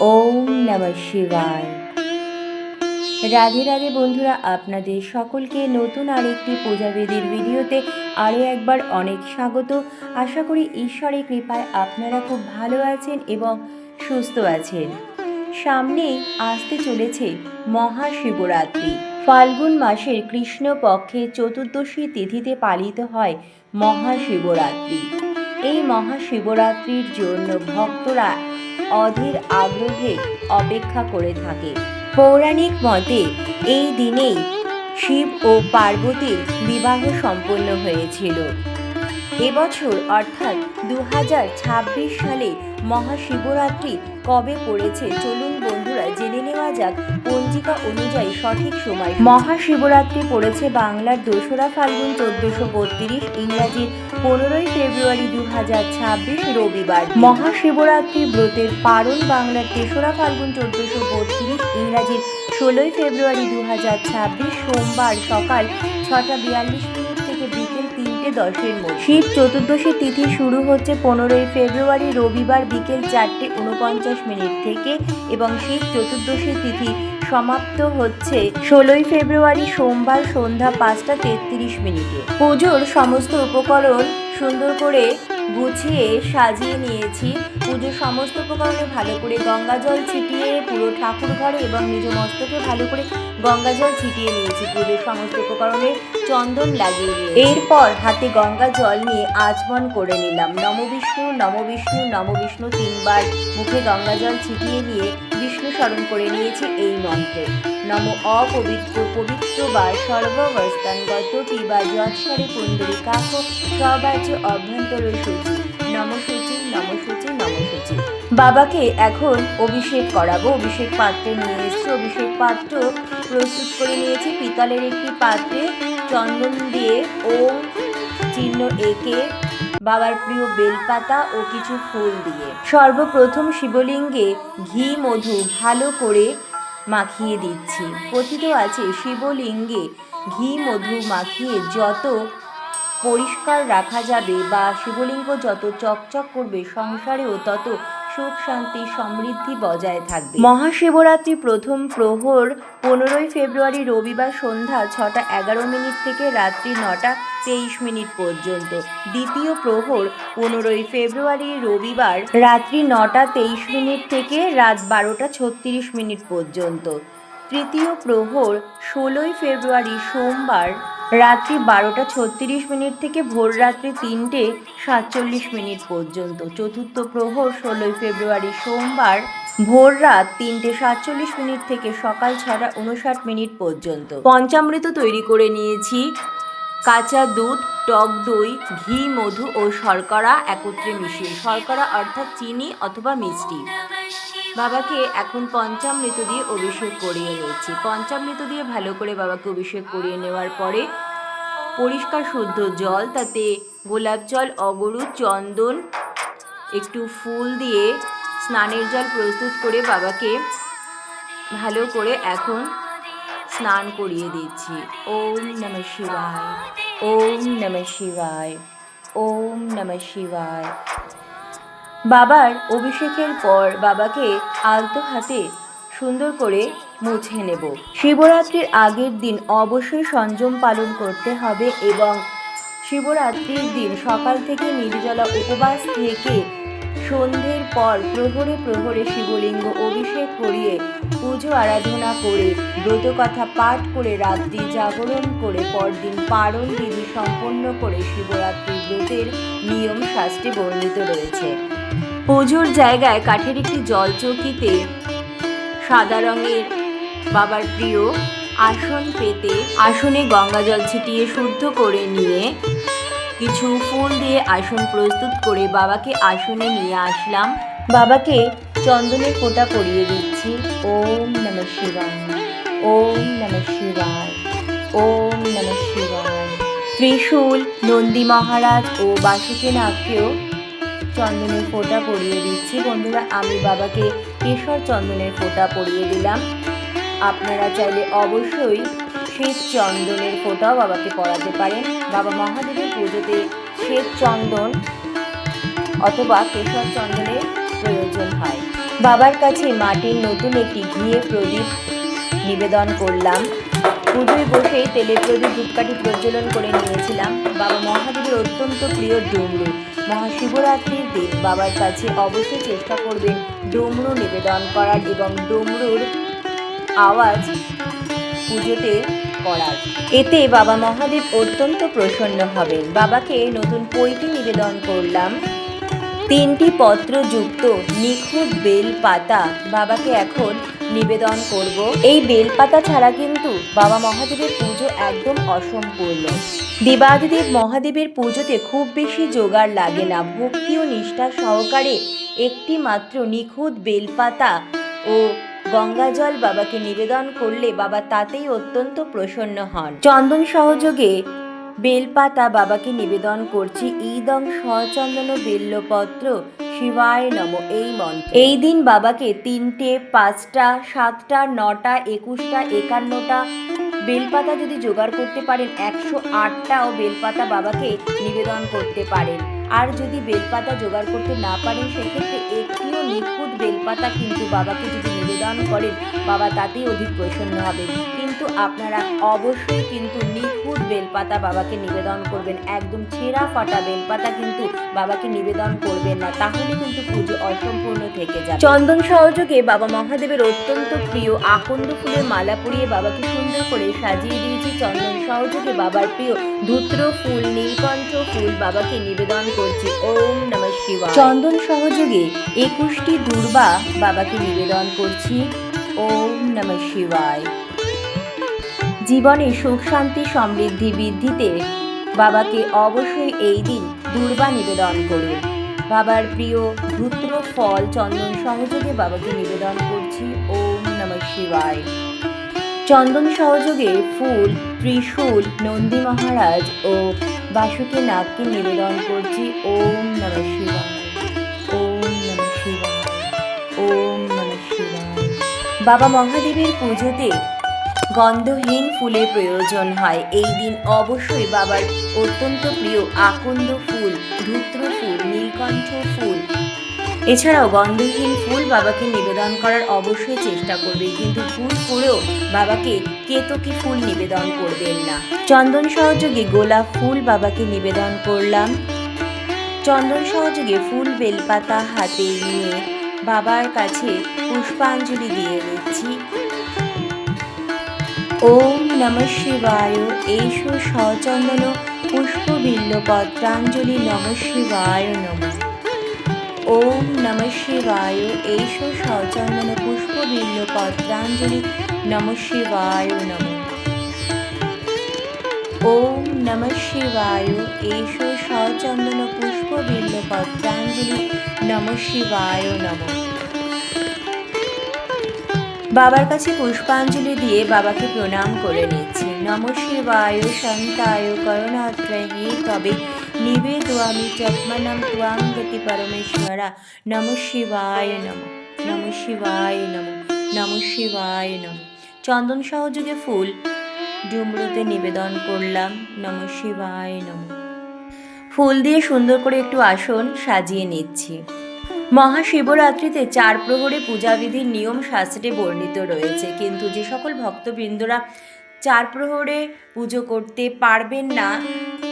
ওম নম শিবায়। রাধে রাধে বন্ধুরা, আপনাদের সকলকে নতুন আরেকটি পূজাবেদীর ভিডিওতে আরও একবার অনেক স্বাগত। আশা করি ঈশ্বরের কৃপায় আপনারা খুব ভালো আছেন এবং সুস্থ আছেন। সামনেই আসতে চলেছে মহাশিবরাত্রি। ফাল্গুন মাসের কৃষ্ণ পক্ষে চতুর্দশী তিথিতে পালিত হয় মহাশিবরাত্রি। এই মহাশিবরাত্রির জন্য ভক্তরা অধীর আগ্রহে অপেক্ষা করে থাকে। পৌরাণিক মতে, এই দিনেই শিব ও পার্বতীর বিবাহ সম্পন্ন হয়েছিল। এবছর অর্থাৎ দু হাজার ছাব্বিশ সালে মহাশিবরাত্রি কবে পড়েছে, চলুন বন্ধুরা জেনে নেওয়া যাক, পঞ্জিকা অনুযায়ী সঠিক সময় মহাশিবরাত্রি পড়েছে বাংলার দোসরা ফাল্গুন চোদ্দশো বত্রিশ, ইংরাজির পনেরোই ফেব্রুয়ারি দু হাজার ছাব্বিশ রবিবার মহাশিবরাত্রি ব্রতের পারণ বাংলার তেসরা ফাল্গুন চোদ্দশো বত্রিশ, ইংরাজির ষোলোই ফেব্রুয়ারি দু হাজার ছাব্বিশ সোমবার সকাল ছটা বিয়াল্লিশ তিনটে দশের মধ্যে। শিব চতুর্দশী তিথি শুরু হচ্ছে পনেরোই ফেব্রুয়ারি রবিবার বিকেল চারটে উনপঞ্চাশ মিনিট থেকে এবং শিব চতুর্দশী তিথি সমাপ্ত হচ্ছে ষোলোই ফেব্রুয়ারি সোমবার সন্ধ্যা পাঁচটা তেত্রিশ মিনিটে। পুজোর সমস্ত উপকরণ সুন্দর করে গুছিয়ে সাজিয়ে নিয়েছি। পুজোর সমস্ত উপকরণে ভালো করে গঙ্গা জল ছিটিয়ে পুরো ঠাকুর ঘরে এবং নিজ মস্তকে ভালো করে গঙ্গা জল ছিটিয়ে নিয়েছি। পুজোর সমস্ত উপকরণে চন্দন লাগিয়ে নিয়ে এরপর হাতে গঙ্গা জল নিয়ে আচমন করে নিলাম। নমবিষ্ণু নমবিষ্ণু নমবিষ্ণু তিনবার মুখে গঙ্গা জল ছিটিয়ে নিয়ে বিষ্ণু স্মরণ করে নিয়েছি এই মন্ত্রে। নম অপবিত্র, পবিত্র বা সর্বাবস্থানগত বা যৎসরে কুণ্ডলী কাক সবাচ অভ্যন্তর সূচি। নমসূচি নমসূচি নমসূচি বাবাকে এখন অভিষেক করাবো। অভিষেক পাত্রে নিয়ে এসেছি। অভিষেক পাত্র প্রস্তুত করে নিয়েছি। পিতলের একটি পাত্রে চন্দন দিয়ে ও চিহ্ন এঁকে বাবার প্রিয় বেলপাতা ও কিছু ফুল দিয়ে। সর্বপ্রথম শিবলিঙ্গে ঘি, মধু ভালো করে মাখিয়ে দিচ্ছি। কথিত আছে, শিবলিঙ্গে ঘি, মধু মাখিয়ে যত পরিষ্কার রাখা যাবে বা শিবলিঙ্গ যত চকচক করবে, সংসারেও তত সুখ, শান্তি, সমৃদ্ধি বজায় থাকবে। মহাশিবরাত্রি প্রথম প্রহর পনেরোই ফেব্রুয়ারি রবিবার সন্ধ্যা ছটা এগারো মিনিট থেকে রাত্রি নটা তেইশ মিনিট পর্যন্ত। দ্বিতীয় প্রহর, পনেরোই ফেব্রুয়ারি, রবিবার, রাত্রি নটা তেইশ মিনিট থেকে রাত বারোটা ছত্রিশ মিনিট পর্যন্ত। তৃতীয় প্রহর, ষোলোই ফেব্রুয়ারি, সোমবার, রাত্রি বারোটা ছত্রিশ মিনিট থেকে ভোর রাত্রি তিনটে সাতচল্লিশ মিনিট পর্যন্ত। চতুর্থ প্রহর, ষোলোই ফেব্রুয়ারি, সোমবার, ভোর রাত তিনটে সাতচল্লিশ মিনিট থেকে সকাল ছটা উনষাট মিনিট পর্যন্ত। পঞ্চামৃত তৈরি করে নিয়েছি। কাঁচা দুধ, টক দই, ঘি, মধু ও শর্করা একত্রে মিশিয়ে, শর্করা অর্থাৎ চিনি অথবা মিষ্টি। বাবাকে এখন পঞ্চামৃত দিয়ে অভিষেক করিয়ে নিচ্ছি পঞ্চামৃত দিয়ে ভালো করে বাবাকে অভিষেক করিয়ে নেওয়ার পরে পরিষ্কার শুদ্ধ জল, তাতে গোলাপ জল, অগরু, চন্দন, একটু ফুল দিয়ে স্নানের জল প্রস্তুত করে বাবাকে ভালো করে এখন স্নান করিয়ে দিচ্ছি। ওম নম শিবায়। ওম নম শিবায়। ওম নম শিবায়। বাবার অভিষেকের পর বাবাকে আলতো হাতে সুন্দর করে মুছে নেব। শিবরাত্রির আগের দিন অবশ্যই সংযম পালন করতে হবে এবং শিবরাত্রির দিন সকাল থেকে নির্জলা উপবাস থেকে সন্ধ্যের পর প্রহরে প্রহরে শিবলিঙ্গ অভিষেক করিয়ে পুজো আরাধনা করে ব্রতকথা পাঠ করে রাত্রি জাগরণ করে পরদিন পারণ বিধি সম্পন্ন করে শিবরাত্রি ব্রতের নিয়ম শাস্ত্রে বর্ণিত রয়েছে। পুজোর জায়গায় কাঠের একটি জলচৌকিতে সাদা রঙের বাবার প্রিয় আসন পেতে আসনে গঙ্গা জল ছিটিয়ে শুদ্ধ করে নিয়ে কিছু ফুল দিয়ে আসন প্রস্তুত করে বাবাকে আসনে নিয়ে আসলাম। বাবাকে চন্দনের ফোঁটা পরিয়ে দিচ্ছি। ওম নম শিবায়। ওম নম শিবায়। ওম নম শিবায়। ত্রিশূল নন্দী মহারাজ ও বাসুকীনাথকেও চন্দনের ফোঁটা পরিয়ে দিচ্ছি। বন্ধুরা, আমি বাবাকে কেশর চন্দনের ফোঁটা পরিয়ে দিলাম। আপনারা চাইলে অবশ্যই শ্বেত চন্দনের ফোঁটাও বাবাকে পড়াতে পারেন বাবা মহাদেবের পুজোতে শ্বেত চন্দন অথবা কেশর চন্দনের প্রয়োজন হয়। বাবার কাছে মাটির নতুন একটি ঘিয়ে প্রদীপ নিবেদন করলাম। পুজোয় বসেই তেলের প্রদীপ ধূপকাঠি প্রজ্বলন করে নিয়েছিলাম। বাবা মহাদেবের অত্যন্ত প্রিয় ডুমরু। মহাশিবরাত্রির দিন বাবার কাছে অবশ্যই চেষ্টা করবেন ডুমরু নিবেদন করার এবং ডুমরুর আওয়াজ পুজোতে করার। এতে বাবা মহাদেব অত্যন্ত প্রসন্ন হবেন। বাবাকে নতুন পৈটি নিবেদন করলাম। তিনটি পত্রযুক্ত নিখুঁত বেল পাতা বাবাকে এখন নিবেদন করব। এই বেল পাতা ছাড়া কিন্তু বাবা মহাদেবের পুজো একদম অসম্পূর্ণ। দেবাদিদেব মহাদেবের পুজোতে খুব বেশি জোগাড় লাগে না। ভক্তি ও নিষ্ঠা সহকারে একটি মাত্র নিখুঁত বেলপাতা ও গঙ্গাজল বাবাকে নিবেদন করলে বাবা তাতেই অত্যন্ত প্রসন্ন হন। চন্দন সহযোগে বেলপাতা বাবাকে নিবেদন করছি। ইদং সচন্দন বেল্লপত্র শিবায় নম এই মন্ত্র। এই দিন বাবাকে তিনটে, পাঁচটা, সাতটা, নটা, একুশটা, একান্নটা বেলপাতা যদি জোগাড় করতে পারেন, একশো আটটাও বেলপাতা বাবাকে নিবেদন করতে পারেন। আর যদি বেলপাতা জোগাড় করতে না পারেন, সেক্ষেত্রে একটিও নিখুঁত বেলপাতা কিন্তু বাবাকে যদি নিবেদন করেন, বাবা তাতেই অধিক প্রসন্ন হবে। কিন্তু আপনারা অবশ্যই কিন্তু নিখুঁত বেলপাতা বাবাকে নিবেদন করবেন। একদম ছেঁড়া ফাটা বেলপাতা কিন্তু বাবাকে নিবেদন করবেন না। তাহলে কিন্তু পুজো অসম্পূর্ণ থেকে যাবে। চন্দন সহযোগে বাবা মহাদেবের অত্যন্ত প্রিয় আকন্দ ফুলের মালা পরিয়ে বাবাকে সুন্দর করে সাজিয়ে দিয়েছি চন্দন সহযোগে বাবার প্রিয় ধূত্র ফুল, নীলকণ্ঠ ফুল বাবাকে নিবেদন করছি। ওম নম শিবায়। চন্দন সহযোগে একুশটি দুর্বা বাবাকে নিবেদন করছি। ওম নম শিবায়। জীবনে সুখ, শান্তি, সমৃদ্ধি, বৃদ্ধিতে বাবাকে অবশ্যই এই দিন দুর্বা নিবেদন করুন। বাবার প্রিয় ধূত্র, ফল, চন্দন সহযোগে বাবাকে নিবেদন করছি। ওম নম শিবায়। চন্দন সহযোগে ফুল, ত্রিশূল, নন্দী মহারাজ ও বাসুকে নাগকে নিবেদন করছি। ওম নম শিবায়। ওম নম শিবায়। ওম নম শিবায়। বাবা মহাদেবের পুজোতে গন্ধহীন ফুলের প্রয়োজন হয়। এই দিন অবশ্যই বাবার অত্যন্ত প্রিয় আকন্দ ফুল, ধূত্র ফুল, নীলকণ্ঠ এছাড়াও গন্ধহীন ফুল বাবাকে নিবেদন করার অবশ্যই চেষ্টা করবে, কিন্তু ফুল করেও বাবাকে কেতকী ফুল নিবেদন করবেন না। চন্দন সহযোগে গোলাপ ফুল বাবাকে নিবেদন করলাম। চন্দন সহযোগে ফুল বেলপাতা হাতে নিয়ে বাবার কাছে পুষ্পাঞ্জলি দিয়ে নিচ্ছি ওম নম শিবায় এইশো সচন্দন পুষ্পবিল্ল পত্রাঞ্জলি নম শিবায় নম। ওম নম শিবায়। এইশো সচন্দন পুষ্পবিল্ল পত্রাঞ্জলি নম শিবায় নম। ওম নম শিবায়। এইশো সচন্দন পুষ্পবিল্ল পত্রাঞ্জলি নম শিবায় নম। বাবার কাছে পুষ্পাঞ্জলি দিয়ে বাবাকে প্রণাম করে নিচ্ছি। নম শিবায় শান্তায় করুণাত্রহে তবে নিবেদয়ামি চত্মনম ত্বাং পরমেশ্বরা নম শিবায় নম নম শিবায় নম নম শিবায় নম চন্দন সহযোগে ফুল ডুমরুতে নিবেদন করলাম। নম শিবায় নম ফুল দিয়ে সুন্দর করে একটু আসন সাজিয়ে নিচ্ছি। মহাশিবরাত্রিতে চার প্রহরে পূজাবিধির নিয়ম শাস্ত্রে বর্ণিত রয়েছে। কিন্তু যে সকল ভক্তবৃন্দরা চার প্রহরে পুজো করতে পারবেন না।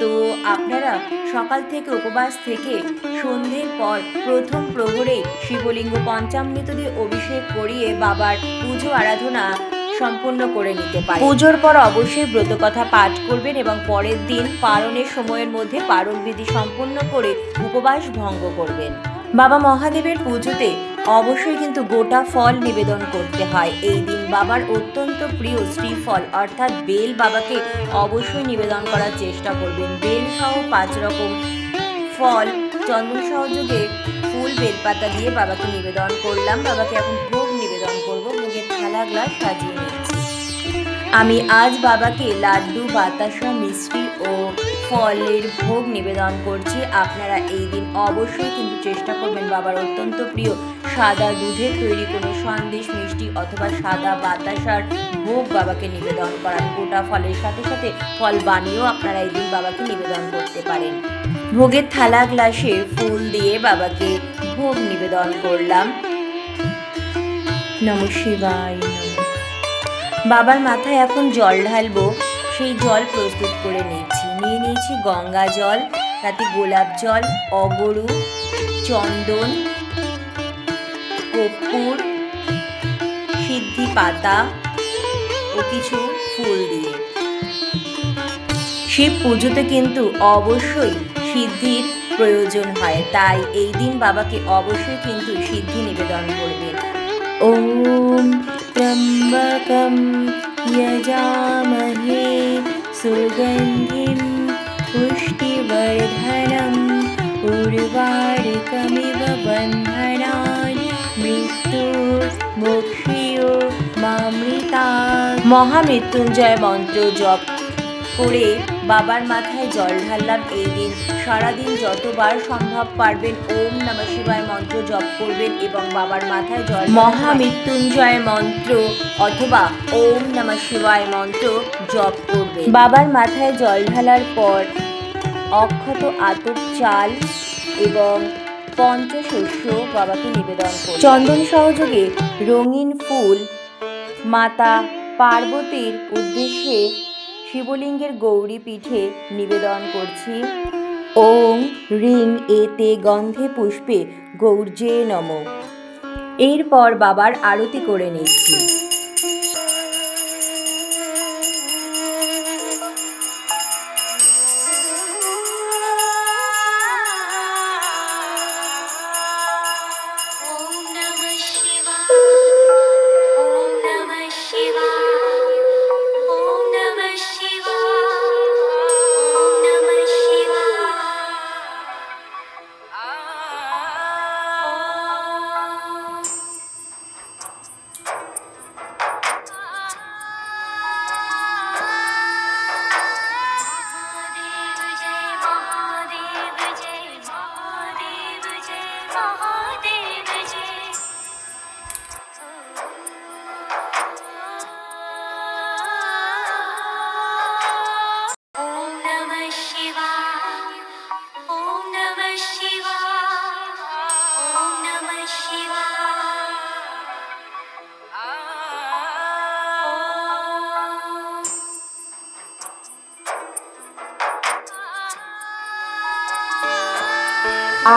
তো আপনারা সকাল থেকে উপবাস থেকে সন্ধ্যের পর প্রথম প্রহরে শিবলিঙ্গ পঞ্চামৃত দিয়ে অভিষেক করিয়ে বাবার পুজো আরাধনা সম্পূর্ণ করে নিতে পারে পুজোর পর অবশ্যই ব্রতকথা পাঠ করবেন এবং পরের দিন পারণের সময়ের মধ্যে পারণ বিধি সম্পূর্ণ করে উপবাস ভঙ্গ করবেন। বাবা মহাদেবের পুজোতে অবশ্যই কিন্তু গোটা ফল নিবেদন করতে হয়। এই দিন বাবার অত্যন্ত প্রিয় শ্রীফল, অর্থাৎ বেল বাবাকে অবশ্যই নিবেদন করার চেষ্টা করবেন। বেল সহ পাঁচ রকম ফল, চন্দন সহযোগে ফুল, বেলপাতা দিয়ে বাবাকে নিবেদন করলাম। বাবাকে এখন ভোগ নিবেদন করব। ভোগের থালা, গ্লাস সাজিয়ে নিচ্ছি। আমি আজ বাবাকে লাড্ডু, বাতাসা, মিষ্টি ও ফলের ভোগ নিবেদন করছি। আপনারা এই দিন অবশ্যই কিন্তু চেষ্টা করবেন বাবার অত্যন্ত প্রিয় সাদা দুধের তৈরি কোনো সন্দেশ, মিষ্টি অথবা সাদা বাতাসার ভোগ বাবাকে নিবেদন করার গোটা ফলের সাথে সাথে ফল বানিয়েও আপনারা এই দিন বাবাকে নিবেদন করতে পারেন। ভোগের থালা, গ্লাসে ফুল দিয়ে বাবাকে ভোগ নিবেদন করলাম। নম। বাবার মাথায় এখন জল ঢালবো, সেই জল প্রস্তুত করে নিচ্ছি। নিয়েছি গঙ্গা জল তাতে গোলাপ জল অগরু চন্দন কর্পূর সিদ্ধি পাতা ও কিছু ফুল দিয়ে শিব পুজোতে কিন্তু অবশ্যই সিদ্ধির প্রয়োজন হয় তাই এই দিন বাবাকে অবশ্যই কিন্তু সিদ্ধি নিবেদন করবেন ওম ত্র্যম্বকম यजामहे सुगन्धिं पुष्टिवर्धनम् उर्वारुकमिव बन्धनान् মৃত্যুর্মোক্ষীয় মামৃতা মহামৃত্যুঞ্জয় মন্ত্র জপ করে বাবার মাথায় জল ঢাললাম এই দিন সারাদিন যতবার সম্ভব পারবেন ওম নমঃ শিবায় মন্ত্র জপ করবেন এবং বাবার মাথায় জল মহামৃত্যুঞ্জয় মন্ত্র অথবা ওম নমঃ শিবায় মন্ত্র জপ করবেন বাবার মাথায় জল ঢালার পর অক্ষত আতপ চাল এবং পঞ্চশস্য বাবাকে নিবেদন করব চন্দন সহযোগে রঙিন ফুল মাতা পার্বতীর উদ্দেশ্যে শিবলিঙ্গের গৌরী পিঠে নিবেদন করছি। ওং রিং এতে গন্ধে পুষ্পে গৌর্যে নম। এরপর বাবার আরতি করে নিচ্ছি।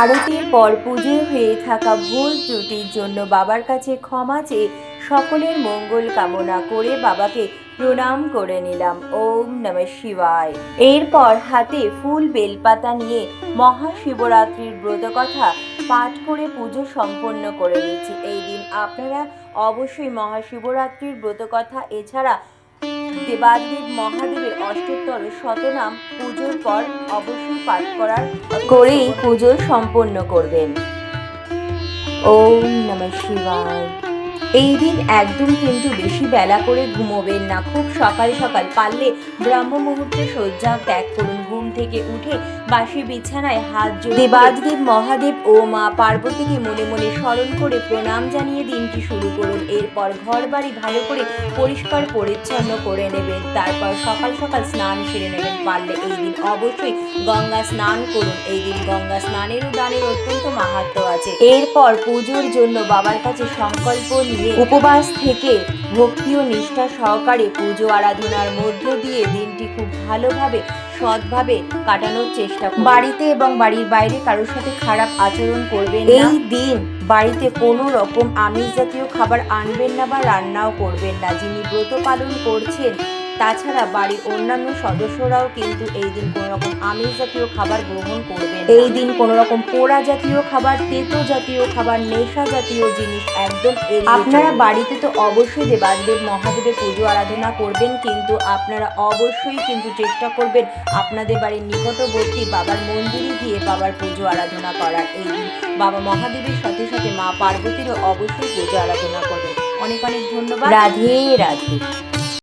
আরতির পর পুজো হয়ে থাকা ভুল ত্রুটির জন্য বাবার কাছে ক্ষমা চেয়ে সকলের মঙ্গল কামনা করে বাবাকে প্রণাম করে নিলাম। ওম নম শিবায়। এরপর হাতে ফুল বেলপাতা নিয়ে মহাশিবরাত্রির ব্রতকথা পাঠ করে পুজো সম্পন্ন করে নিচ্ছি। এই দিন আপনারা অবশ্যই মহাশিবরাত্রির ব্রতকথা, এছাড়া দেবাদেব মহাদেবের অষ্টোত্তর শতনাম পুজোর পর অবশ্যই পাঠ করার করেই পুজো সম্পন্ন করবেন। ওম নম শিবায়। এই দিন একদম কিন্তু বেশি বেলা করে ঘুমোবেন না। খুব সকাল সকাল পারলে ব্রাহ্ম মুহূর্তে শয্যা ত্যাগ করুন। থেকে উঠে বাসি বিছানায় হাত জোড়ে দেবাদেব মহাদেব ও মা পার্বতীকে মনে মনে স্মরণ করে প্রণাম জানিয়ে দিনটি শুরু করুন। এরপর ঘর বাড়ি ভালো করে পরিষ্কার, পরিচ্ছন্ন করে নেবেন। তারপর সকাল সকাল স্নান সেরে নেবেন। পারলে এই দিন অবশ্যই গঙ্গা স্নান করুন। এই দিন গঙ্গা স্নানেরও দানের অত্যন্ত মাহাত্ম আছে। এরপর পুজোর জন্য বাবার কাছে সংকল্প নিয়ে উপবাস থেকে ভক্তি ও নিষ্ঠা সহকারে পুজো আরাধনার মধ্য দিয়ে দিনটি খুব ভালোভাবে সৎভাবে কাটানোর চেষ্টা করুন। বাড়িতে এবং বাড়ির বাইরে কারোর সাথে খারাপ আচরণ করবেন এই দিন বাড়িতে কোনো রকম আমিষ জাতীয় খাবার আনবেন না বা রান্নাও করবেন না। যিনি ব্রত পালন করছেন তাছাড়া বাড়ির অন্যান্য সদস্যরাও কিন্তু এই দিন কোনো রকম আমিষ জাতীয় খাবার গ্রহণ করবেন না। এই দিন কোনো রকম পোড়া জাতীয় খাবার তেতো জাতীয় খাবার নেশা জাতীয় জিনিস একদম আপনারা বাড়িতে তো অবশ্যই দেবাদেব মহাদেবের পুজো আরাধনা করবেন কিন্তু আপনারা অবশ্যই কিন্তু চেষ্টা করবেন আপনাদের বাড়ির নিকটবর্তী বাবার মন্দিরে গিয়ে বাবার পুজো আরাধনা করার। এই দিন বাবা মহাদেবের সাথে সাথে মা পার্বতীরও অবশ্যই পুজো আরাধনা করবেন। অনেক অনেক ধন্যবাদ। রাধে রাধে।